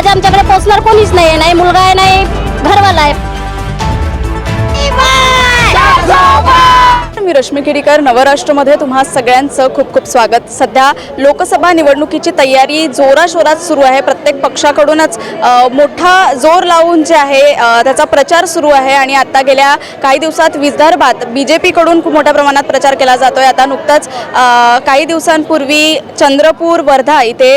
आज आमच्याकडे पोचणार कोणीच नाही नाही मुलगा आहे नाही घरवाला आहे. मी रश्मी खेडीकर नवराष्ट्रमध्ये तुम्हा सगळ्यांचं खूप खूप स्वागत. सध्या लोकसभा निवडणुकीची तयारी जोराशोरात सुरू आहे. प्रत्येक पक्षाकडूनच मोठा जोर लावून जे आहे त्याचा प्रचार सुरू आहे आणि आता गेल्या काही दिवसात विदर्भात बी जे पीकडून खूप मोठ्या प्रमाणात प्रचार केला जातो आहे आता नुकताच काही दिवसांपूर्वी चंद्रपूर वर्धा इथे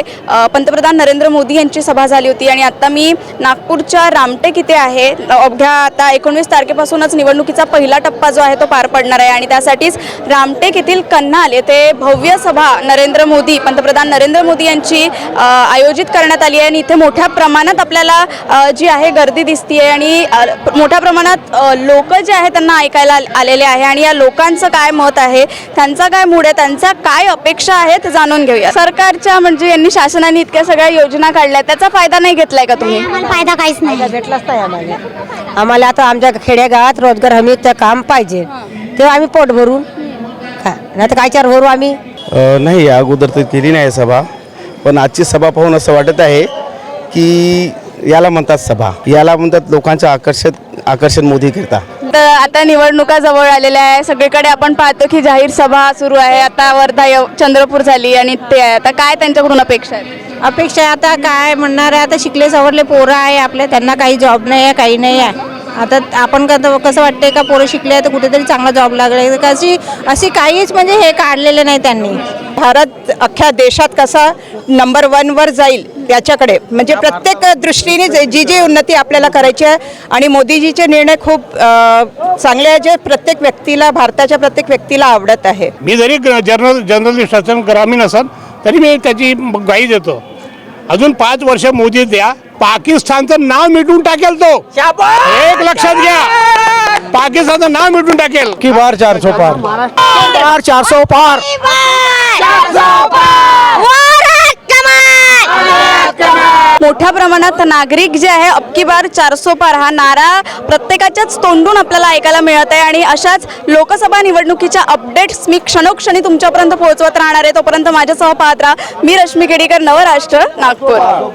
पंतप्रधान नरेंद्र मोदी यांची सभा झाली होती आणि आता मी नागपूरच्या रामटेक इथे आहे. अवघ्या आता एकोणवीस तारखेपासूनच निवडणुकीचा पहिला टप्पा जो आहे तो पार पडणार आहे आणि त्यासाठीच रामटेक येथील कन्हाल येथे भव्य सभा नरेंद्र मोदी पंतप्रधान नरेंद्र मोदी यांची आयोजित करण्यात आली आहे. आणि इथे मोठ्या प्रमाणात आपल्याला जी आहे गर्दी दिसतीये आणि अ, मोठ्या प्रमाणात लोक जे आहे त्यांना ऐकायला आल- आलेले आहे. आणि या लोकांचं काय मत आहे? त्यांचा काय मूड आहे? त्यांच्या काय अपेक्षा आहेत जाणून घेऊया. सरकारच्या म्हणजे यांनी शासनाने इतक्या सगळ्या योजना काढल्या त्याचा फायदा नाही घेतलाय का तुम्ही? आम्हाला फायदा काहीच नाही. भेटलाच नाही आम्हाला. आम्हाला आता आमच्या खेडेगावात रोजगार हमीचं काम पाहिजे. तेव्हा आम्ही पोट भरून नाही तर कायच्यावर भरू आम्ही? नाही अगोदर तर केली नाही सभा. पण आजची सभा पाहून असं वाटत आहे की याला म्हणतात सभा. याला म्हणतात लोकांचं आकर्षित आकर्षण मोदी करता. तर आता निवडणुका जवळ आलेल्या आहे सगळीकडे आपण पाहतो की जाहीर सभा सुरू आहे. आता वर्धा यव- चंद्रपूर झाली आणि ते आहे. आता काय त्यांच्याकडून अपेक्षा आहे अपेक्षा आता काय म्हणणार आहे? आता शिकले सवरले पोरं आहे आपले. त्यांना काही जॉब नाही आहे काही नाही आहे. आता आपण कसं कसं वाटते का पोरं शिकले तर कुठेतरी चांगला जॉब लागले अशी अशी काहीच म्हणजे हे काढलेले नाही त्यांनी. भारत अख्ख्या देशात कसा नंबर वनवर जाईल त्याच्याकडे म्हणजे प्रत्येक दृष्टीने जे- जी जी उन्नती आपल्याला करायची आहे. आणि मोदीजीचे निर्णय खूप चांगले आहे जे प्रत्येक व्यक्तीला भारताच्या प्रत्येक व्यक्तीला आवडत आहे. मी जरी जर्नल जर्नलिस्ट असेल ग्रामीण असेल तरी मी त्याची ग्वाही देतो. अजून पाच वर्ष मोदी द्या पाकिस्तानचं नाव मिटून टाकेल तो. एक लक्षात घ्या. पाकिस्तानचं नाव मिटून टाकेल. की बार चार सौ पार? बार! चार सौ पार मोठ्या प्रमाणात नागरिक जे आहे अबकी बार चारसो पार हा नारा प्रत्येकाच्याच तोंडून आपल्याला ऐकायला मिळत आहे आणि अशाच लोकसभा निवडणुकीच्या अपडेट्स मी क्षणोक्षणी तुमच्यापर्यंत पोहोचवत राहणार आहे. तोपर्यंत माझ्यासह पाहत राहा. मी रश्मी केडीकर नवराष्ट्र नागपूर.